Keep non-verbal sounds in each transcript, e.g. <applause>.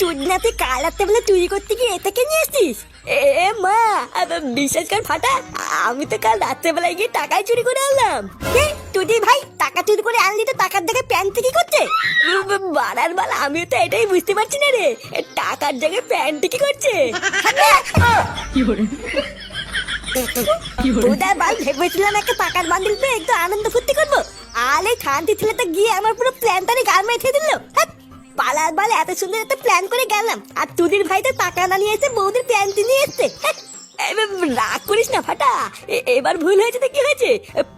চুদনাতে কাল রাত্রে চুরি করতে গিয়ে এটাকে নিয়ে আসছিস এ মা বিশ্বাস কর ফাটা আমি তো কাল রাত্রেবেলায় গিয়ে টাকাই চুরি করে আনলাম। তুই ভাই টাকা চুরি করে আনলি তো টাকার দেখে প্যান্ট কি করছে? বাড়ার বাল আমিও তো এটাই বুঝতে পারছি না রে। টাকার জায়গায় প্যান্ট কি করছে? ভেবেছিলাম একটা টাকার বান্ডিল পেয়ে একটু আনন্দ ফুর্তি করব। আলে খান্তি ছেলেটা গিয়ে আমার পুরো প্ল্যানটারে গাল মেখে দিল? হ্যাঁ, পালার বাল এত সুন্দর একটা প্ল্যান করে গেলাম। আর তুদির ভাই তো টাকা না নিয়ে এসে বৌদির প্ল্যানটি নিয়ে এসছে। হ্যাঁ, রাগ করিস না ফাটা। এবার ভুল হয়েছে তো কি হয়েছে?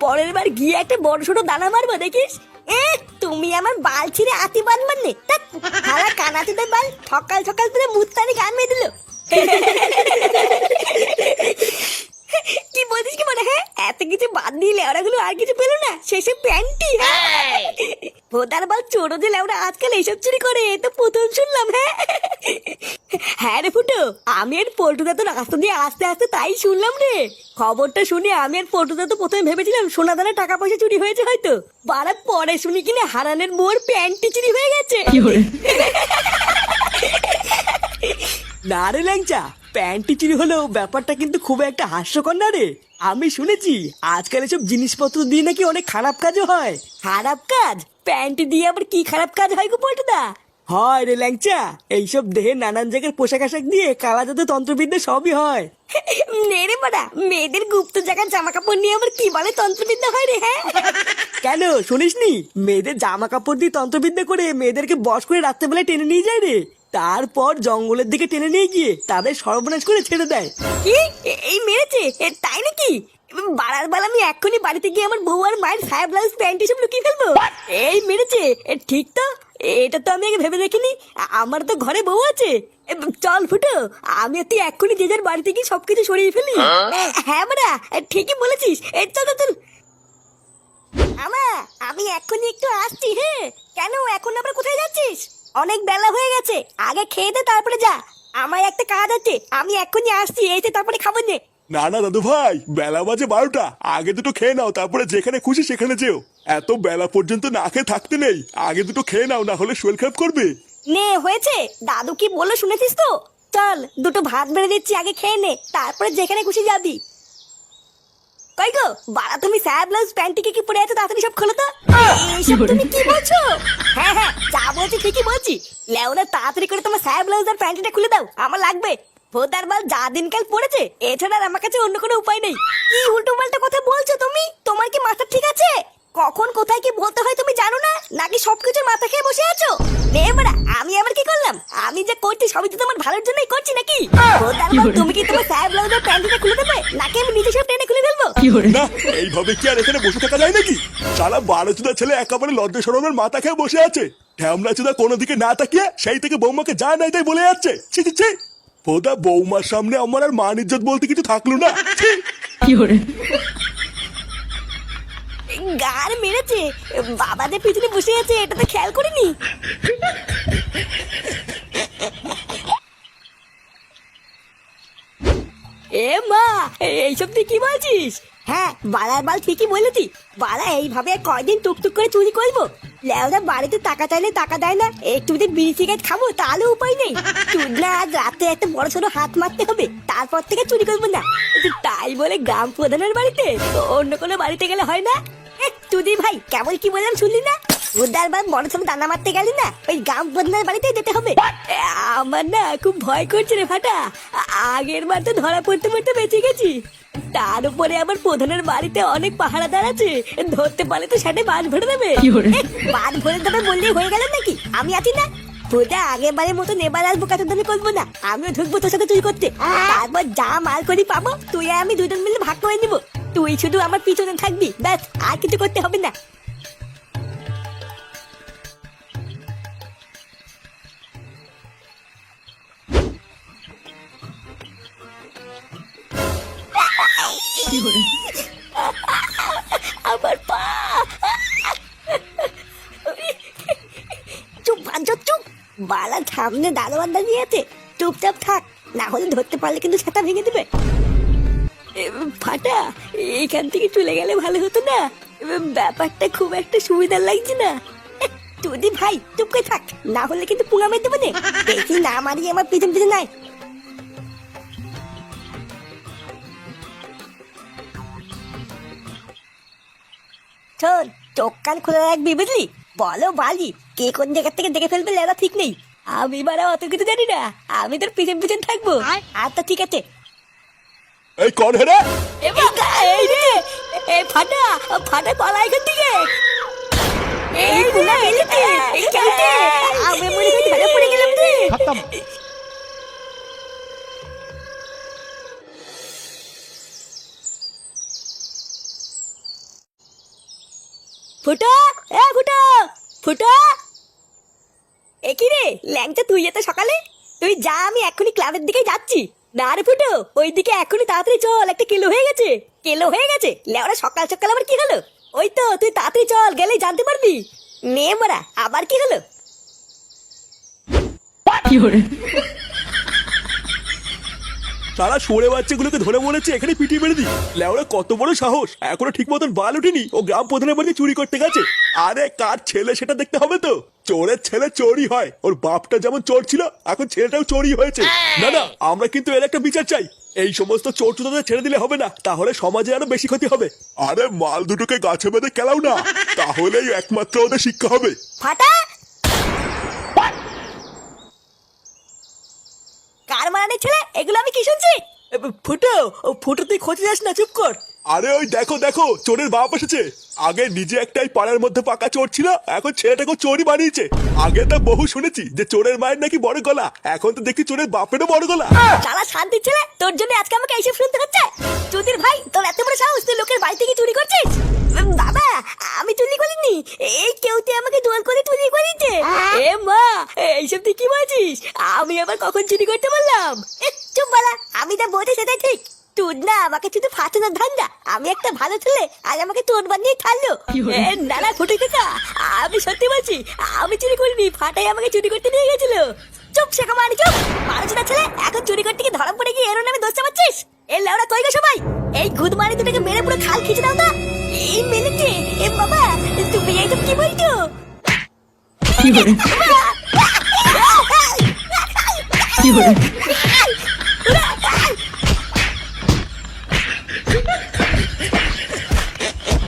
পরের বার গিয়ে একটা বড় ছোট দানা মারবো দেখিস? এ তুমি আমার বাল ছিঁড়ে আতি বাঁধবার নে হারা কানাতিদের বাল সকাল সকাল করে মুত্তানি গান মেয়ে দিল। <laughs> কি বলছিস কি মনে হ্যাঁ? এত কিছু বাদ দিয়ে লেওড়াগুলো আর কিছু পেল না? শেষে প্যান্টি হ্যাঁ? ভোদার বল চোরো যে লেওড়া আজকাল এইসব চুরি করে এ তো প্রথম শুনলাম হ্যাঁ? হ্যাঁ রে ফুটো আমি আর পল্টুদা তো রাস্তা দিয়ে আস্তে আস্তে তাই শুনলাম রে। খবরটা শুনে আমি আর পল্টুদা তো প্রথমে ভেবেছিলাম সোনা দানা টাকা পয়সা চুরি হয়েছে হয়তো। বারার পরে শুনি কিনা হারানের মোর প্যান্টি চুরি হয়ে গেছে। না রে ল্যাংচা প্যান্টি চুরি হলেও ব্যাপারটা কিন্তু খুব একটা হাস্যকর না রে। আমি শুনেছি আজকাল এসব জিনিসপত্র দিয়ে নাকি অনেক খারাপ কাজও হয়। খারাপ কাজ? প্যান্টি দিয়ে আবার কি খারাপ কাজ হয় গো পল্টুদা? হয় রে ল্যাংচা এইসব দেহে নানান জায়গার পোশাক আশাক দিয়ে কালা জাদু তন্ত্রবিদ্যা সবই হয়। <laughs> নেড়ে বাড়া মেয়েদের গুপ্ত জায়গার জামা কাপড় নিয়ে আবার কি বলে তন্ত্রবিদ্যা হয় রে হ্যাঁ? <laughs> কেন শুনিসনি? মেয়েদের জামা কাপড় দিয়ে তন্ত্রবিদ্যা করে মেয়েদেরকে বস করে রাত্রেবেলায় টেনে নিয়ে যায় রে। তারপর জঙ্গলের দিকে টেনে নিয়ে গিয়ে তাদের সর্বনাশ করে ছেড়ে দেয়। কি? এ- এই মেরেছে? এ, তাই নাকি? বাড়ার বেলা আমি এক্ষুনি বাড়িতে গিয়ে আমার বউ আর মায়ের সায়া ব্লাউজ প্যান্ট সব লুকিয়ে ফেলব। এই মেরেছে? এ, ঠিক তো? এটা তো আমি আগে ভেবে দেখিনি। আ- আমার তো ঘরে বউ আছে। এ, চল ফুটো আমি আর তুই এক্ষুনি যে যার বাড়িতে গিয়ে সবকিছু সরিয়ে ফেলি। এ, হ্যাঁ এ, ঠিকই বলেছিস। এই চল চল, চল। আমা আমি এক্ষুনি একটু আসছি হ্যাঁ কেন এখন আবার কোথায় যাচ্ছিস? অনেক বেলা হয়ে গেছে। আগে খেয়ে দে তারপরে যা। আমার একটা কাজ আছে আমি এক্ষুনি আসছি এসে তারপরে খাব নে। না না দাদু ভাই বেলা বাজে বারোটা। আগে দুটো খেয়ে নাও তারপরে যেখানে খুশি সেখানে যেও। এত বেলা পর্যন্ত না খেয়ে থাকতে নেই। আগে দুটো খেয়ে নাও না হলে শরীর খারাপ করবে। নে হয়েছে। দাদু কি বলল শুনেছিস তো? চল দুটো ভাত বেড়ে দিচ্ছি আগে খেয়ে নে। তারপরে যেখানে খুশি যাবি। কই গো বাড়া তুমি ব্লাউজ প্যান্টিকে কি পরে আছো তাড়াতাড়ি সব খোলো তো। এইসব তুমি কি বলছো? হ্যাঁ হ্যাঁ। যা বলছি ঠিকই বলছি। লেওরা তাড়াতাড়ি করে তোমার ব্লাউজ আর প্যান্টিটা খুলে দাও আমার লাগবে। ভোদার বাল যা দিনকাল পড়েছে এছাড়া আমার কাছে অন্য কোনো উপায় নেই। কি উল্টো পাল্টা কথা বলছো তুমি? তোমার কি মাথা ঠিক আছে? কখন কোথায় কি বলতে হয় তুমি জানো না? নাকি সবকিছু মাথা খেয়ে বসে আছো? নে আমি আবার কি করলাম? আমি যা করছি সবই তো তোমার ভালোর জন্যই করছি নাকি? তুমি কি তোমার স্যার ব্লাউজ আর প্যান্টিটা খুলে দেবে? নাকি আমি নিজে না এইভাবে কি আর এখানে বসে থাকা যায় নাকি? সারা বারো চুদা ছেলে একেবারে লজ্জা সরমের মাথা খেয়ে বসে আছে। ঢ্যামলা চুদা কোনো দিকে না তাকিয়ে সেই থেকে বৌমাকে যা নাই তাই বলে যাচ্ছে। ছি ছি ছি। বোধা বৌমার সামনে আমার আর মান ইজ্জত বলতে কিছু থাকল না। কি ছি। গার মেরেছে। বাবাদের পিছনে বসে আছে এটা তো খেয়াল করিনি। এ মা এইসব তুই কি বলছিস? হ্যাঁ। বাড়ার বাল ঠিকই বলেছি। বাড়া এইভাবে কয়দিন টুকটুক করে চুরি করব? লেওরা বাড়িতে টাকা চাইলে টাকা দেয় না। একটু যদি বিড়ি সিগারেট খাব তাহলে উপায় নেই। চুদনা আজ রাতে একটা বড় ছোট হাত মারতে হবে। তারপর থেকে চুরি করব না। তাই বলে গ্রাম প্রধানের বাড়িতে অন্য কোনো বাড়িতে গেলে হয় না? তুদি ভাই কেমন কি বললাম শুনলি না? বার বড় ছোট দানা মারতে গেলি না? ওই গ্রাম প্রধানের বাড়িতেই যেতে হবে। আমার না খুব ভয় করছে রে ফাটা। আগের বার তো ধরা পড়তে পড়তে বেঁচে গেছি। তার উপরে আবার প্রধানের বাড়িতে অনেক পাহারাদার আছে। ধরতে পারলে তো সেটা বাদ ভরে দেবে। বাদ ভরে দেবে বললেই হয়ে গেল নাকি? আমি আছি না। পূজা আগের বারের মতো এবার আসব কাছে দাবি করব না। আমিও ঢুকবো তোর সাথে চুরি করতে। তারপর যা মাল করি পাবো তুই আর আমি দুজন মিলে ভাগ করে নিবো। তুই শুধু আমার পিছনে থাকবি ব্যাস আর কিছু করতে হবে না। আমার পা। চুপ বাঞ্চো চুপ। বালা সামনে দারোয়ান দাঁড়িয়ে আছে। চুপচাপ থাক, না হলে ধরতে পারলে কিন্তু সেটা ভেঙে দেবে। ফাটা এইখান থেকে চলে গেলে ভালো হতো না। ব্যাপারটা খুব একটা সুবিধার লাগছে না। তুই ভাই, চুপ করে থাক, না হলে কিন্তু পুঙ্গা মেরে দেবো নে। দেখি না মারিয়ে আমার পিছন পিছন নাই শোন চোখ কান খুলে রাখবি বুঝলি? বলো বালি কে কোন জায়গা থেকে দেখে ফেলবে লেলা ঠিক নেই? আমি বারা অত কিছু জানি না আমি তোর পিছন পিছন থাকব। আচ্ছা ঠিক আছে। এই হেরে। এ বাবা, এই রে এ ফাটা ফাটা পালা এখান থেকে। এই পুনা এলিতে এই কেটে আমি মনে হয় ধরে পড়ে গেলাম রে। ফুটো, এ ফুটো ফুটো। এ কি রে, ল্যাংচা, তুই এত সকালে? তুই যা, আমি এখনই ক্লাবের দিকে যাচ্ছি। না রে ফুটো, ওইদিকে এখনই তাড়াতাড়ি চল, একটা কিলো হয়ে গেছে। কিলো হয়ে গেছে? লেওরা সকাল সকাল আবার কি হলো? ওই তো, তুই তাড়াতাড়ি চল, গেলেই জানতে পারবি। নে, মারা, আবার কি হলো? সারা সরে বাচ্চাগুলোকে ধরে বলেছে এখানে পিটিয়ে মেরে দিই। লেওরা কত বড় সাহস। এখনও ঠিক মতন বাল উঠেনি ও গ্রাম প্রধানের বাড়িতে চুরি করতে গেছে। আরে কার ছেলে সেটা দেখতে হবে তো? চোরের ছেলে চোরই হয়। ওর বাপটা যেমন চোর ছিল এখন ছেলেটাও চোরই হয়েছে। না না আমরা কিন্তু এর একটা বিচার চাই। এই সমস্ত চোর চোরদের ছেড়ে দিলে হবে না। তাহলে সমাজে আরও বেশি ক্ষতি হবে। আরে মাল দুটোকে গাছে বেঁধে খেলাও না। তাহলেই একমাত্র ওদের শিক্ষা হবে। ফাটা কার ছেলে, এগুলো আমি কি শুনছি? ফুটো, ও, ফুটো, তুই খোঁজে যাস না, চুপ কর। আরে ওই দেখো দেখো চোরের বাপ এসেছে। আগে নিজে একটাই পাড়ার মধ্যে পাকা চোর ছিল এখন ছেলেটাকে চোরই বানিয়েছে। আগে তো বহু শুনেছি যে চোরের মায়ের নাকি বড় গলা এখন তো দেখি চোরের বাপেরও বড় গলা। সারা শান্তি ছেলে তোর জন্য আজকে আমাকে এইসব শুনতে হচ্ছে? চুদির ভাই তোর এত বড় সাহস তুই লোকের বাড়ি থেকে চুরি করছিস? বাবা আমি চুরি করিনি। এই কেউ তুই আমাকে দোয়াল করে চুরি করেছে। এ মা এইসব তুই কি বলছিস? আমি আবার কখন চুরি করতে এ, চুপ বলা আমি যা বলছি সেটাই ঠিক। তুই না আমাকে শুধু ফাটানোর ধান্দা। আমি একটা ভালো ছেলে আজ আমাকে তোর বানিয়ে এ, না না ফুটে কাকা আমি সত্যি বলছি আমি চুরি করিনি ফাটাই আমাকে চুরি করতে নিয়ে গেছিল। চুপ শেখা মারি চুপ। মানুষটা ছেলে এখন চুরি করতে গিয়ে ধরা পড়ে গিয়ে এর নামে দোষ চাপাচ্ছিস? এ লেওড়া কই গো সবাই? এই গুদ মারি দুটাকে মেরে পুরো খাল খিচে দাও তো। এই মেলেছে এ বাবা তুমি এইসব কি বলছো? কি hore কি hore